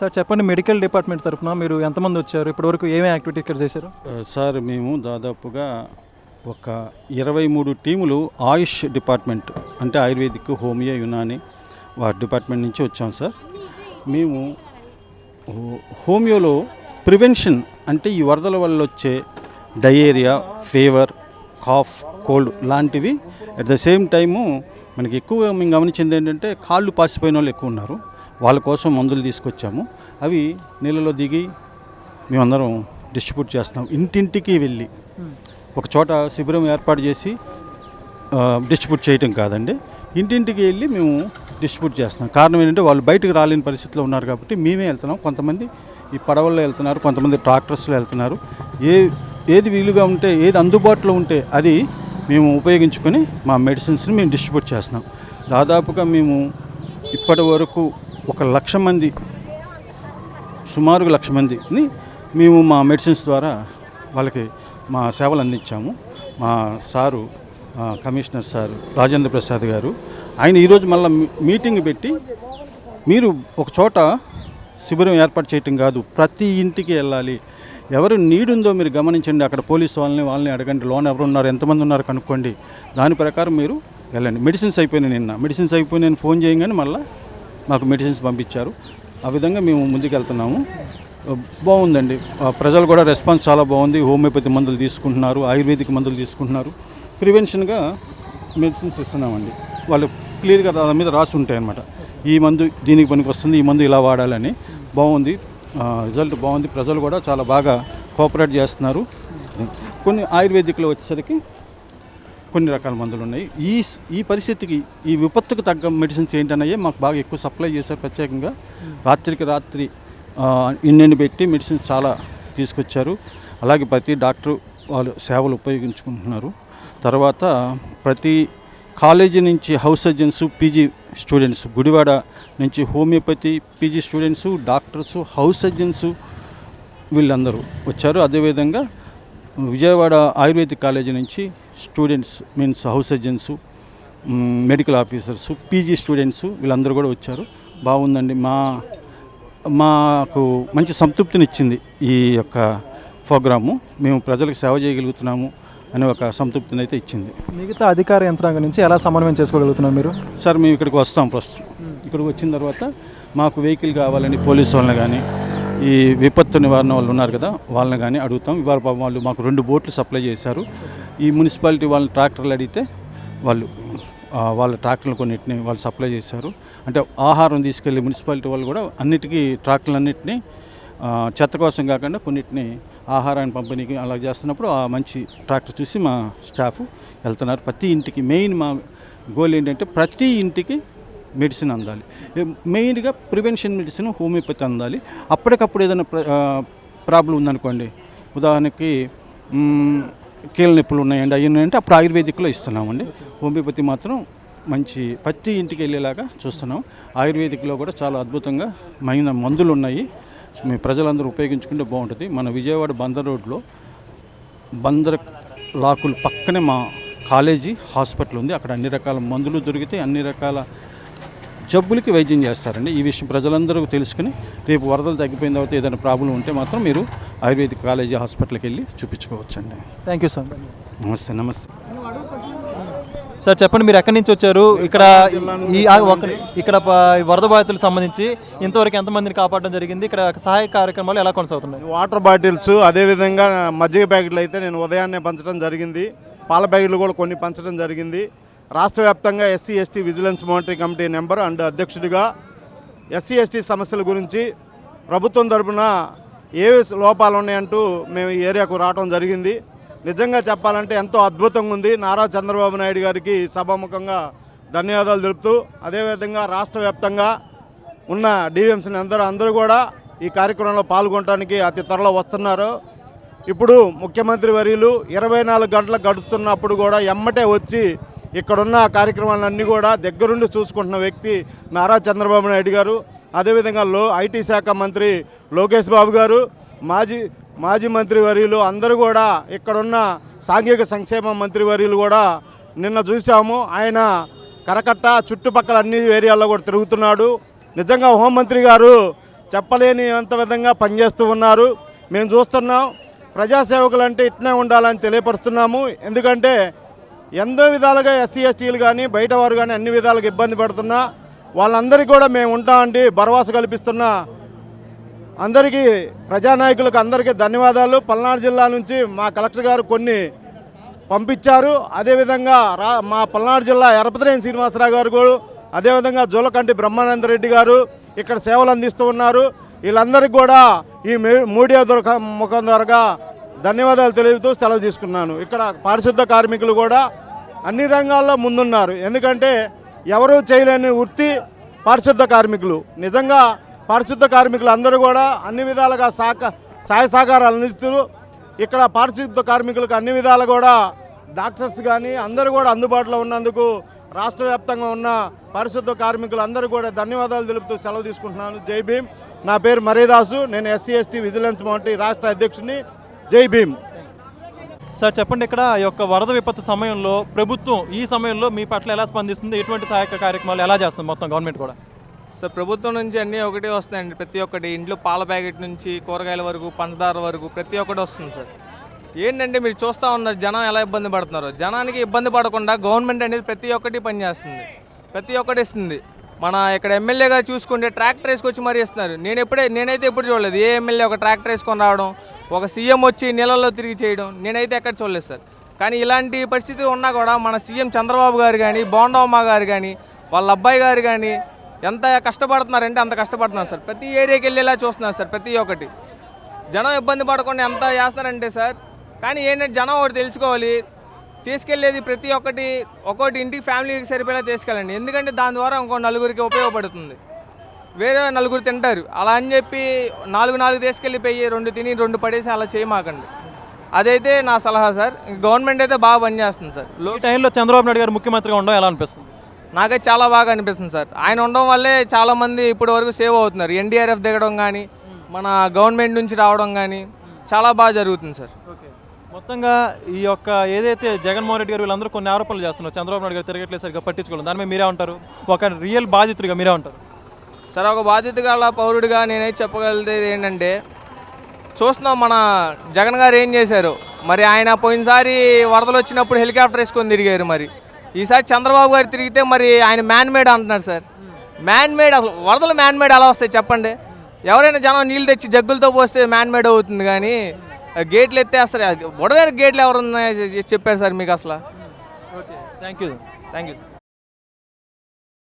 Sir చెప్పండి medical department తరఫున మీరు ఎంతమంది వచ్చారు? ఇప్పటివరకు ఏమేమి యాక్టివిటీ ఇక్కడ చేశారు? సార్ మేము దాదాపుగా ఒక ఇరవై మూడు టీములు ఆయుష్ డిపార్ట్మెంట్ అంటే ఆయుర్వేదిక్ హోమియో యునాని వారి డిపార్ట్మెంట్ నుంచి వచ్చాం సార్. మేము హో- హోమియోలో ప్రివెన్షన్ అంటే ఈ వరదల వల్ల వచ్చే డయేరియా ఫీవర్ కాఫ్ కోల్డ్ లాంటివి. అట్ ద సేమ్ టైము మనకి ఎక్కువ మేము గమనించింది ఏంటంటే కాళ్ళు పాసిపోయిన వాళ్ళు ఎక్కువ ఉన్నారు. వాళ్ళ కోసం మందులు తీసుకొచ్చాము. అవి నీళ్ళలో దిగి మేమందరం డిస్ట్రిబ్యూట్ చేస్తున్నాం. ఇంటింటికి వెళ్ళి ఒక చోట శిబిరం ఏర్పాటు చేసి డిస్ట్రిబ్యూట్ చేయటం కాదండి. ఇంటింటికి వెళ్ళి మేము డిస్ట్రిబ్యూట్ చేస్తున్నాం. కారణం ఏంటంటే వాళ్ళు బయటకు రాలేని పరిస్థితిలో ఉన్నారు కాబట్టి మేమే వెళ్తున్నాం. కొంతమంది ఈ పడవల్లో వెళ్తున్నారు కొంతమంది ట్రాక్టర్స్లో వెళ్తున్నారు. ఏ ఏది వీలుగా ఉంటే ఏది అందుబాటులో ఉంటే అది మేము ఉపయోగించుకొని మా మెడిసిన్స్ని మేము డిస్ట్రిబ్యూట్ చేస్తున్నాం. దాదాపుగా మేము ఇప్పటి వరకు ఒక లక్ష మంది సుమారు లక్ష మందిని మేము మా మెడిసిన్స్ ద్వారా వాళ్ళకి మా సేవలు అందించాము. మా sir commissioner sir Rajendra Prasad గారు ఆయన ఈరోజు మళ్ళీ మీటింగ్ పెట్టి మీరు ఒక చోట శిబిరం ఏర్పాటు చేయటం కాదు ప్రతి ఇంటికి వెళ్ళాలి. ఎవరు నీడుందో ఉందో మీరు గమనించండి అక్కడ పోలీస్ వాళ్ళని వాళ్ళని అడగండి లోన్ ఎవరు ఉన్నారు ఎంతమంది ఉన్నారు కనుక్కోండి. దాని ప్రకారం మీరు వెళ్ళండి. మెడిసిన్స్ అయిపోయినాయి నిన్న. మెడిసిన్స్ అయిపోయి నేను ఫోన్ చేయగానే మళ్ళీ మాకు మెడిసిన్స్ పంపించారు. ఆ విధంగా మేము ముందుకెళ్తున్నాము. బాగుందండి. ప్రజలు కూడా రెస్పాన్స్ చాలా బాగుంది. హోమియోపతి మందులు తీసుకుంటున్నారు. ఆయుర్వేదిక్ మందులు తీసుకుంటున్నారు. ప్రివెన్షన్గా మెడిసిన్స్ ఇస్తున్నామండి. వాళ్ళు క్లియర్గా దాని మీద రాసి ఉంటాయన్నమాట. ఈ మందు దీనికి పనికి వస్తుంది ఈ మందు ఇలా వాడాలని. బాగుంది. రిజల్ట్ బాగుంది. ప్రజలు కూడా చాలా బాగా కోఆపరేట్ చేస్తున్నారు. కొన్ని ఆయుర్వేదిక్లో వచ్చేసరికి కొన్ని రకాల మందులు ఉన్నాయి. ఈ ఈ పరిస్థితికి ఈ విపత్తుకు తగ్గ మెడిసిన్స్ ఏంటన్నాయే మాకు బాగా ఎక్కువ సప్లై చేశారు ప్రత్యేకంగా. రాత్రికి రాత్రి ఇన్నెండు పెట్టి మెడిసిన్స్ చాలా తీసుకొచ్చారు. అలాగే ప్రతి డాక్టర్ వాళ్ళు సేవలు ఉపయోగించుకుంటున్నారు. తర్వాత ప్రతి కాలేజీ నుంచి house surgeons PG students Gudivada నుంచి homeopathy PG students doctors house surgeons వీళ్ళందరూ వచ్చారు. అదేవిధంగా విజయవాడ ఆయుర్వేదిక్ కాలేజీ నుంచి students means house surgeons medical officers PG students వీళ్ళందరూ కూడా వచ్చారు. బాగుందండి. మా మాకు మంచి సంతృప్తినిచ్చింది ఈ యొక్క ప్రోగ్రాము. మేము ప్రజలకు సేవ చేయగలుగుతున్నాము అనే ఒక సంతృప్తిని అయితే ఇచ్చింది. మిగతా అధికార యంత్రాంగం నుంచి ఎలా సమన్వయం చేసుకోగలుగుతున్నారు మీరు? సార్ మేము ఇక్కడికి వస్తాం ఫస్ట్. ఇక్కడికి వచ్చిన తర్వాత మాకు వెహికల్ కావాలని పోలీసు వాళ్ళని కానీ ఈ విపత్తు నివారణ వాళ్ళు ఉన్నారు కదా వాళ్ళని కానీ అడుగుతాం. ఇవాళ పాపం వాళ్ళు మాకు రెండు బోట్లు సప్లై చేశారు. ఈ మున్సిపాలిటీ వాళ్ళని ట్రాక్టర్లు అడిగితే వాళ్ళు వాళ్ళ ట్రాక్టర్లు కొన్నిటిని వాళ్ళు సప్లై చేశారు. అంటే ఆహారం తీసుకెళ్ళి మున్సిపాలిటీ వాళ్ళు కూడా అన్నిటికీ ట్రాక్టర్లన్నింటినీ చెత్త కోసం కాకుండా కొన్నిటిని ఆహారాన్ని పంపిణీకి అలా చేస్తున్నప్పుడు ఆ మంచి ట్రాక్టర్ చూసి మా స్టాఫ్ వెళ్తున్నారు. ప్రతి ఇంటికి మెయిన్ మా గోల్ ఏంటంటే ప్రతి ఇంటికి మెడిసిన్ అందాలి. మెయిన్గా ప్రివెన్షన్ మెడిసిన్ హోమియోపతి అందాలి. అప్పటికప్పుడు ఏదైనా ప్రాబ్లం ఉందనుకోండి ఉదాహరణకి కీళ్ళ నొప్పులు ఉన్నాయండి. అవి ఉన్నాయంటే అప్పుడు ఆయుర్వేదిక్లో ఇస్తున్నామండి. హోమియోపతి మాత్రం మంచి ప్రతి ఇంటికి వెళ్ళేలాగా చూస్తున్నాం. ఆయుర్వేదిక్లో కూడా చాలా అద్భుతంగా మైన మందులు ఉన్నాయి మీ ప్రజలందరూ ఉపయోగించుకుంటే బాగుంటుంది. మన విజయవాడ బందర్ రోడ్లో బందర్ లాకులు పక్కనే మా కాలేజీ హాస్పిటల్ ఉంది. అక్కడ అన్ని రకాల మందులు దొరికితే అన్ని రకాల జబ్బులకి వైద్యం చేస్తారండి. ఈ విషయం ప్రజలందరూ తెలుసుకుని రేపు వరదలు తగ్గిపోయిన తర్వాత ఏదైనా ప్రాబ్లం ఉంటే మాత్రం మీరు ఆయుర్వేదిక్ కాలేజీ హాస్పిటల్కి వెళ్ళి చూపించుకోవచ్చండి. Thank you sir. నమస్తే నమస్తే. సార్ చెప్పండి మీరు ఎక్కడి నుంచి వచ్చారు? ఇక్కడ ఈ ఇక్కడ వరద బాధితులకు సంబంధించి ఇంతవరకు ఎంతమందిని కాపాడడం జరిగింది? ఇక్కడ సహాయ కార్యక్రమాలు ఎలా కొనసాగుతున్నాయి? వాటర్ బాటిల్స్ అదేవిధంగా మజ్జిగ ప్యాకెట్లు అయితే నేను ఉదయాన్నే పంచడం జరిగింది. పాల ప్యాకెట్లు కూడా కొన్ని పంచడం జరిగింది. రాష్ట్ర వ్యాప్తంగా SC ST vigilance monitory committee number and అధ్యక్షుడిగా ఎస్సీ ఎస్టీ సమస్యల గురించి ప్రభుత్వం తరఫున ఏవి లోపాలు ఉన్నాయంటూ మేము ఈ ఏరియాకు రావడం జరిగింది. నిజంగా చెప్పాలంటే ఎంతో అద్భుతంగా ఉంది. నారా చంద్రబాబు నాయుడు గారికి సభాముఖంగా ధన్యవాదాలు తెలుపుతూ అదేవిధంగా రాష్ట్ర వ్యాప్తంగా ఉన్న డిఎంసీని అందరూ అందరూ కూడా ఈ కార్యక్రమంలో పాల్గొనడానికి అతి త్వరలో వస్తున్నారు. ఇప్పుడు ముఖ్యమంత్రి వర్యులు ఇరవై నాలుగు గంటలు గడుస్తున్నప్పుడు కూడా ఎమ్మటే వచ్చి ఇక్కడున్న కార్యక్రమాలన్నీ కూడా దగ్గరుండి చూసుకుంటున్న వ్యక్తి నారా చంద్రబాబు నాయుడు గారు. అదేవిధంగా లో ఐటీ శాఖ మంత్రి లోకేష్ బాబు గారు మాజీ మాజీ మంత్రి వర్యులు అందరూ కూడా ఇక్కడున్న సాంఘిక సంక్షేమ మంత్రి వర్యులు కూడా నిన్న చూసాము ఆయన కరకట్ట చుట్టుపక్కల అన్ని ఏరియాల్లో కూడా తిరుగుతున్నాడు. నిజంగా హోంమంత్రి గారు చెప్పలేని అంత విధంగా పనిచేస్తూ ఉన్నారు. మేము చూస్తున్నాం. ప్రజాసేవకులు అంటే ఇట్నే ఉండాలని తెలియపరుస్తున్నాము. ఎందుకంటే ఎంతో విధాలుగా ఎస్సీ ఎస్టీలు కానీ బయట వారు కానీ అన్ని విధాలుగా ఇబ్బంది పడుతున్నా. వాళ్ళందరికీ కూడా మేము ఉంటామండి భరోసా కల్పిస్తున్నా. అందరికీ ప్రజానాయకులకు అందరికీ ధన్యవాదాలు. పల్నాడు జిల్లా నుంచి మా కలెక్టర్ గారు కొన్ని పంపించారు. అదేవిధంగా రా మా పల్నాడు జిల్లా ఎరపతిరేని శ్రీనివాసరావు గారు కూడా అదేవిధంగా జోలకంటి బ్రహ్మానంద రెడ్డి గారు ఇక్కడ సేవలు అందిస్తూ ఉన్నారు. వీళ్ళందరికీ కూడా ఈ మీడియా దొరక ముఖం ద్వారా ధన్యవాదాలు తెలుపుతూ సెలవు తీసుకున్నాను. ఇక్కడ పారిశుద్ధ కార్మికులు కూడా అన్ని రంగాల్లో ముందున్నారు. ఎందుకంటే ఎవరూ చేయలేని వృత్తి పారిశుద్ధ కార్మికులు. నిజంగా పారిశుద్ధ కార్మికులు అందరూ కూడా అన్ని విధాలుగా సహక సహాయ సహకారాలు అందిస్తూ ఇక్కడ పారిశుద్ధ కార్మికులకు అన్ని విధాలు కూడా డాక్టర్స్ కానీ అందరూ కూడా అందుబాటులో ఉన్నందుకు రాష్ట్ర వ్యాప్తంగా ఉన్న పారిశుద్ధ కార్మికులు అందరూ కూడా ధన్యవాదాలు తెలుపుతూ సెలవు తీసుకుంటున్నాను. జై భీమ్. నా పేరు మరీదాసు. నేను ఎస్సీ ఎస్టీ విజిలెన్స్ మౌంటీ రాష్ట్ర అధ్యక్షుని జై భీమ్. సార్ చెప్పండి ఇక్కడ ఈ యొక్క వరద విపత్తు సమయంలో ప్రభుత్వం ఈ సమయంలో మీ పట్ల ఎలా స్పందిస్తుంది? ఎటువంటి సహాయక కార్యక్రమాలు ఎలా చేస్తుంది మొత్తం గవర్నమెంట్ కూడా? సార్ ప్రభుత్వం నుంచి అన్నీ ఒకటే వస్తాయండి. ప్రతి ఒక్కటి ఇంట్లో పాల ప్యాకెట్ నుంచి కూరగాయల వరకు పంచదార వరకు ప్రతి ఒక్కటి వస్తుంది సార్. ఏంటంటే మీరు చూస్తూ ఉన్నారు జనం ఎలా ఇబ్బంది పడుతున్నారు? జనానికి ఇబ్బంది పడకుండా గవర్నమెంట్ అనేది ప్రతి ఒక్కటి పనిచేస్తుంది. ప్రతి ఒక్కటి ఇస్తుంది. మన ఇక్కడ ఎమ్మెల్యేగా చూసుకుంటే ట్రాక్టర్ వేసుకొచ్చి మరీ ఇస్తున్నారు. నేను ఎప్పుడే నేనైతే ఎప్పుడు చూడలేదు. ఏ ఎమ్మెల్యే ఒక ట్రాక్టర్ వేసుకొని రావడం ఒక సీఎం వచ్చి నీళ్ళల్లో తిరిగి చేయడం నేనైతే ఎక్కడ చూడలేదు సార్. కానీ ఇలాంటి పరిస్థితి ఉన్నా కూడా మన సీఎం చంద్రబాబు గారు కానీ బోండమ్మ గారు కానీ వాళ్ళ అబ్బాయి గారు కానీ ఎంత కష్టపడుతున్నారంటే అంత కష్టపడుతున్నారు సార్. ప్రతి ఏరియాకి వెళ్ళేలా చూస్తున్నారు సార్ ప్రతి ఒక్కటి. జనం ఇబ్బంది పడకుండా ఎంత చేస్తారంటే సార్ కానీ ఏంటంటే జనం ఒకటి తెలుసుకోవాలి. తీసుకెళ్ళేది ప్రతి ఒక్కటి ఒక్కొక్కటి ఇంటికి ఫ్యామిలీకి సరిపోయేలా తీసుకెళ్ళండి. ఎందుకంటే దాని ద్వారా ఇంకో నలుగురికి ఉపయోగపడుతుంది. వేరే నలుగురు తింటారు. అలా అని చెప్పి నాలుగు నాలుగు తీసుకెళ్ళిపోయి రెండు తిని రెండు పడేసి అలా చేయమాకండి. అదైతే నా సలహా సార్. గవర్నమెంట్ అయితే బాగా పనిచేస్తుంది సార్. లో టైంలో చంద్రబాబు నాయుడు గారు ముఖ్యమంత్రిగా ఉండడం ఎలా అనిపిస్తుంది? నాకైతే చాలా బాగా అనిపిస్తుంది సార్. ఆయన ఉండడం వల్లే చాలా మంది ఇప్పటి వరకు సేవ్ అవుతున్నారు. ఎన్డీఆర్ఎఫ్ దిగడం కానీ మన గవర్నమెంట్ నుంచి రావడం కానీ చాలా బాగా జరుగుతుంది సార్. ఓకే. మొత్తంగా ఈ యొక్క ఏదైతే జగన్మోహన్ రెడ్డి గారు వీళ్ళందరూ కొన్ని ఆరోపణలు చేస్తున్నారు చంద్రబాబు నాయుడు గారు తిరగట్లేదు సరిగ్గా పట్టించుకోలేదు. దాని మీద మీరే ఉంటారు? ఒక రియల్ బాధితుడిగా మీరే ఉంటారు? సార్ ఒక బాధ్యత గల పౌరుడిగా నేనైతే చెప్పగలిగేది ఏంటంటే చూస్తున్నాం మన జగన్ గారు ఏం చేశారు. మరి ఆయన పోయినసారి వరదలు వచ్చినప్పుడు హెలికాప్టర్ వేసుకొని తిరిగారు మరి. ఈసారి చంద్రబాబు గారు తిరిగితే మరి ఆయన మ్యాన్ మేడ్ అంటున్నారు సార్. మ్యాన్ మేడ్ అసలు వరదలు మ్యాన్ మేడ్ ఎలా వస్తాయి చెప్పండి. ఎవరైనా జనం నీళ్ళు తెచ్చి జగ్గులతో పోస్తే మ్యాన్ మేడ్ అవుతుంది కానీ గేట్లు ఎత్తేస్తారు బుడవేరు గేట్లు ఎవరు చెప్పారు సార్ మీకు అసలు. Okay thank you thank you sir.